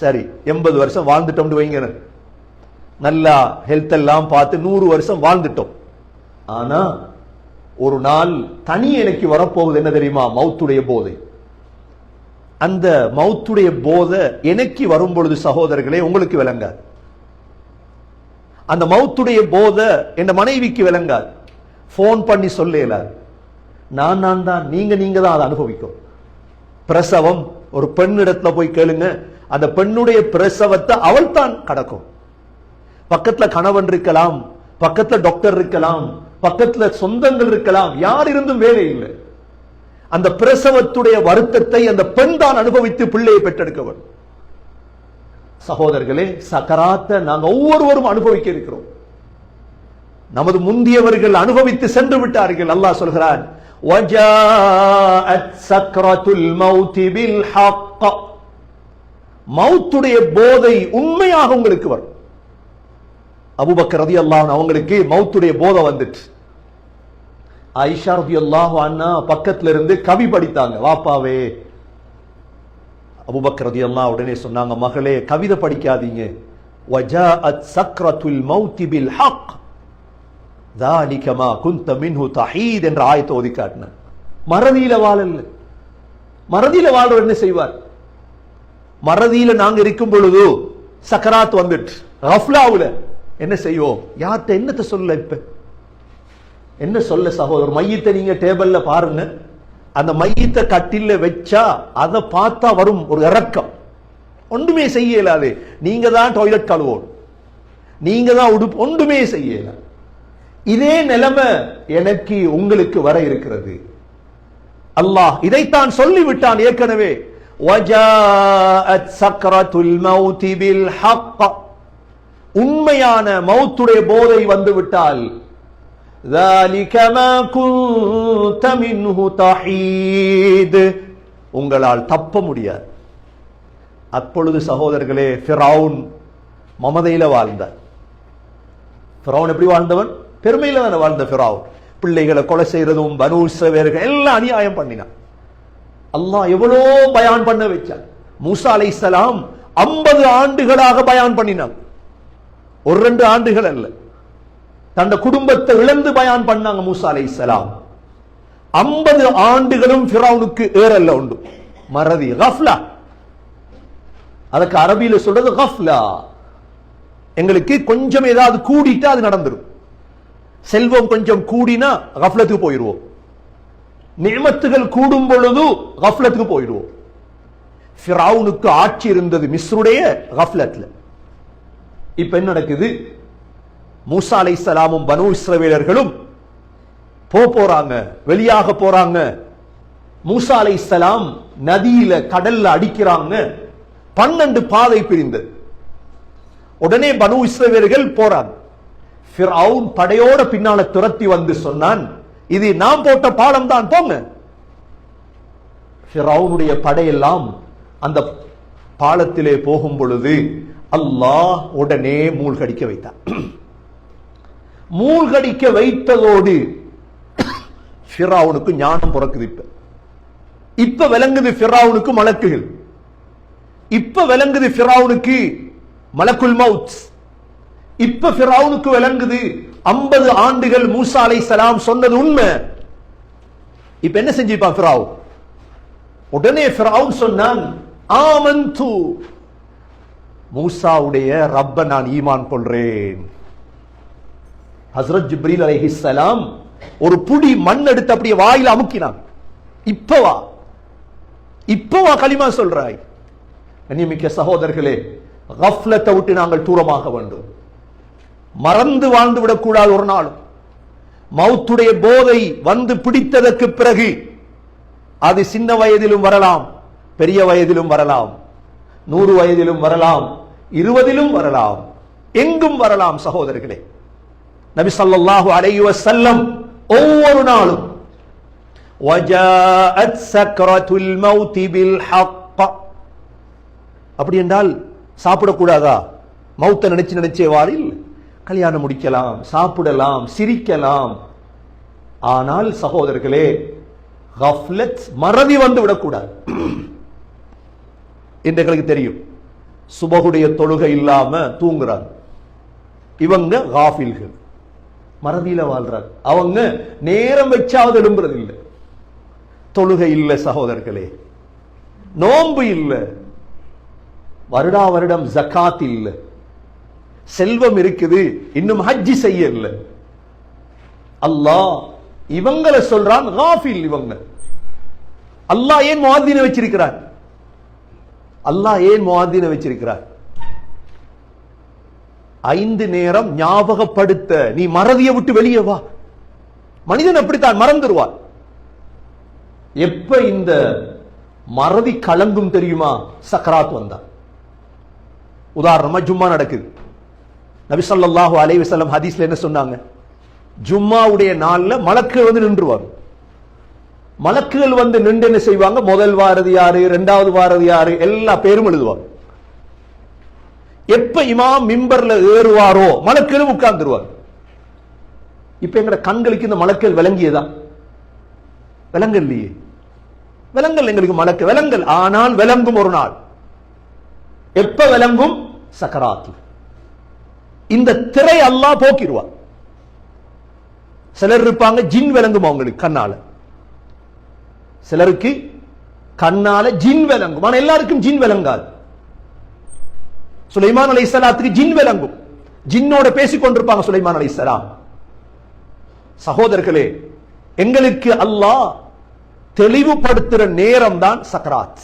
சரி எண்பது வருஷம் வாழ்ந்துட்டோம்னு வைங்க நல்லா ஹெல்த் எல்லாம் பார்த்து நூறு வருஷம் வாழ்ந்துட்டோம். ஆனா ஒரு நாள் தனி எனக்கு வரப்போகுது என்ன தெரியுமா? மௌத்துடைய போதை. அந்த மௌத்துடைய போதை எனக்கு வரும் பொழுது சகோதரர்களே உங்களுக்கு விளங்காது. அந்த மௌத்துடைய போதை என் மனைவிக்கு விளங்காது. ஃபோன் பண்ணி சொல்லல. நான் நான் தான் நீங்க நீங்க தான் அதை அனுபவிக்கும். பிரசவம் ஒரு பெண்ணிடத்துல போய் கேளுங்க. அந்த பெண்ணுடைய பிரசவத்தை அவள் தான் கடக்கும் பக்கத்துல கணவன் இருக்கலாம் பக்கத்துல டாக்டர் இருக்கலாம் பக்கத்துல சொந்தங்கள் இருக்கலாம் யார் இருந்தும் வேலை இல்லை அந்த பிரசவத்துடைய வருத்தத்தை அந்த பெண் தான் அனுபவித்து பிள்ளையை பெற்றெடுக்கவர் சகோதரர்களே சக்கராத்த நாங்க ஒவ்வொருவரும் அனுபவிக்க இருக்கிறோம் நமது முந்தியவர்கள் அனுபவித்து சென்று விட்டார்கள் அல்லாஹ் சொல்கிறான் وَجَاءَتْ سَكْرَةُ الْمَوْتِ بِالْحَقِّ மௌத்துடைய போதை உண்மையாக உங்களுக்கு வரும் அபூபக்கர் ரதியல்லாஹு அவங்களுக்கு மௌத்துடைய போதை வந்துட்டு ஆயிஷா ரதியல்லாஹு அண்ணா பக்கத்துல இருந்து கவி படித்தாங்க வாப்பாவே அபூபக்கர் ரதியல்லாஹு உடனே சொன்னாங்க மகளே கவிதை படிக்காதீங்க وَجَاءَتْ سَكْرَةُ الْمَوْتِ بِالْحَقِّ ذَلِكَ مَا كُنْتَ مِنْهُ تَحِيدٌ என்ற ஆயத்தை ஓதி காட்டினார் மறதியில வாழல மறதியில வாழ்றவர் என்ன செய்வார் மறதியில நாங்க இருக்கும் பொழுது சக்கராத் வந்துட்டு ரஃப்லாவுல என்ன செய்வோம்? யார்கிட்ட என்னத்தை சொல்ல இப்ப? என்ன சொல்ல சகோதரர் மையத்தை நீங்க டேபிள்ல பாருங்க. அந்த மையத்தை கட்டில வச்சா அதை பார்த்தா வரும் ஒரு இறக்கம். ஒன்றுமே செய்ய இயலாது. நீங்க தான் டாய்லெட் கழுவோம் நீங்க தான் உடுப்பு ஒன்றுமே செய்ய இயலாது. இதே நிலைமை எனக்கு உங்களுக்கு வர இருக்கிறது. அல்லாஹ் இதைத்தான் சொல்லிவிட்டான் ஏற்கனவே. وَجَاءَتْ سَكْرَةُ الْمَوْتِ بِالْحَقِّ உண்மையான மௌத்துடைய போதை வந்து விட்டால் ذَلِكَ مَا كُنْتَ مِنْهُ تَحِيدٌ உங்களால் தப்ப முடியாது அப்பொழுது சகோதரர்களே ஃபிரவுன் மமதையில வாழ்ந்தார் ஃபிரவுன் எப்படி வாழ்ந்தவன் பெருமையில தானே வாழ்ந்த ஃபிரவுன் பிள்ளைகளை கொலை செய்யறதும் பனு இஸ்ரவேலர்கள் எல்லாம் அநியாயம் பண்ணினான் அல்லாஹ் எவ்வளோ பயான் பண்ண வச்சான். மூசா அலைஹிஸ்ஸலாம் ஐம்பது ஆண்டுகளாக பயான் பண்ணினாங்க ஒரு ரெண்டு ஆண்டுகள் அல்ல. தன் குடும்பத்தை இழந்து பயான் பண்ணாங்க மூசா அலை சலாம். ஐம்பது ஆண்டுகளும் ஃபிரௌனுக்கு ஏறல்ல உண்டு. மறதி கஃப்லா. அதுக்கு அரபியில சொல்றது கஃப்லா. எங்களுக்கு கொஞ்சம் ஏதாவது கூடிட்டா அது நடந்துரும். செல்வம் கொஞ்சம் கூடினா கஃப்லத்துக்கு போயிடுவோம் நியமத்துகள் கூடும் பொழுது கஃப்லத்துக்கு போயிடுவோம். ஃபிரவுனுக்கு ஆட்சி இருந்தது மிஸ்ருடைய கஃப்லத்தில். இப்ப என்ன நடக்குது? மூசா சலாமும் பனு இஸ்ரவேலர்களும் போ போறாங்க வெளியாக போறாங்க. மூசா சலாம் நதியில கடல்ல அடிக்கிறாங்க. பன்னெண்டு பாதை பிரிந்தது. உடனே பனு இஸ்ரவேலர்கள் போறாங்க. ஃபிரௌன் படையோட பின்னால துரத்தி வந்து சொன்னான் இது நாம் போட்ட பாடம் தான் போங்க. ஃபிரௌனுடைய படையெல்லாம் அந்த பாலத்திலே போகும் பொழுது அல்லாஹ் உடனே மூழ்கடிக்க வைத்தான் மூழ்கடிக்க வைத்ததோடு ஃபிராவுனுக்கு ஞானம் பிறக்குது இப்ப. இப்ப விளங்குது ஃபிராவுனுக்கு மலக்குகள். இப்ப விளங்குது ஃபிராவுனுக்கு மலக்குல் மவுத். இப்ப ஃபிராவுனுக்கு விளங்குது ஐம்பது ஆண்டுகள் மூசா அலை சலாம் சொன்னது உண்மை. இப்ப என்ன செஞ்சிருப்பான் ஃபிராவ் உடனே ஃபிராவ் சொன்னான் ஆமந்து மூசாவுடைய ரப்ப நான் ஈமான் கொள்றேன். ஹசரத் ஜிப்ரீல் சலாம் ஒரு புடி மண் எடுத்து அப்படியே வாயில அமுக்கினான். இப்பவா இப்பவா களிமா சொல்றாய். கண்ணியமிக்க சகோதரர்களே கஃப்லத்தை விட்டு நாங்கள் தூரமாக வேண்டும். மறந்து வாழ்ந்து விடக்கூடாது ஒரு நாளும். மௌத்துடைய போதை வந்து பிடித்ததற்கு பிறகு அது சின்ன வயதிலும் வரலாம் பெரிய வயதிலும் வரலாம் நூறு வயதிலும் வரலாம் இருபதிலும் வரலாம் எங்கும் வரலாம் சகோதரர்களே. நபி சல்லாஹு அலையுவ செல்லம் ஒவ்வொரு நாளும் அப்படி என்றால் சாப்பிடக்கூடாதா? மௌத்த நினைச்சு நினைச்சே வாரில். கல்யாணம் முடிக்கலாம் சாப்பிடலாம் சிரிக்கலாம். ஆனால் சகோதரர்களே மறதி வந்து விடக்கூடாது. என்று எங்களுக்கு தெரியும். சுபகுடைய தொழுகை இல்லாம தூங்குறாங்க. இவங்க காஃபில்கள். மறதியில வாழ்றாங்க. அவங்க நேரம் வச்சாவது எழும்புறது இல்லை தொழுகை இல்லை சகோதரர்களே. நோன்பு இல்லை. வருடா வருடம் ஜக்காத் இல்லை. செல்வம் இருக்குது இன்னும் ஹஜ்ஜி செய்யல அல்லாஹ் இவங்களை சொல்றான் காஃபில் இவங்க. அல்லாஹ் ஏன் முவாத்தின வச்சிருக்கிறார்? அல்லாஹ் ஏன் முவாத்தின வச்சிருக்கிறார்? ஐந்து நேரம் ஞாபகப்படுத்த நீ மறதியை விட்டு வெளியே வா. மனிதன் அப்படித்தான் மறந்துடுவான் எப்ப இந்த மறதி கலங்கும் தெரியுமா? சக்கராத் வந்தா. உதாரணமா ஜும்மா நடக்குது. நபி ஸல்லல்லாஹு ஹதீஸ்ல என்ன சொன்னாங்க? ஜும்மாவுடைய நாள்ல மலக்குகள் வந்து நின்றுவாங்க. மலக்குகள் வந்து நின்று என்ன செய்வாங்க? முதல் வாரது யாரு? இரண்டாவது வாரது யாரு? எல்லா பேரும் எழுதுவாங்க. எப்ப இமாம் மிம்பர்ல ஏறுவாரோ மலக்குகளும் உட்கார்ந்துருவாங்க. இப்ப எங்கட கண்களுக்கு இந்த மலக்கள் விளங்கியதா? விளங்கல்லையே விலங்கல் எங்களுக்கு மலக்கு விலங்கல் ஆனால் விளங்கும் ஒரு நாள். எப்ப விளங்கும்? சக்கராத்து. இந்த திரை அல்லாஹ் போக்கிடுவான். சிலர் இருப்பாங்க ஜின் விளங்கும் அவங்களுக்கு கண்ணால. சிலருக்கு கண்ணால ஜின் விளங்கும். ஆனா எல்லாருக்கும் ஜின் விளங்காது. சுலைமான் அலை சலாத்துக்கு ஜின் விளங்கும். ஜின்னோட பேசிக் கொண்டிருப்பாங்க சுலைமான் அலை சலாம் சகோதரர்களே எங்களுக்கு அல்லாஹ் தெளிவுபடுத்துற நேரம் தான் சக்கராத்.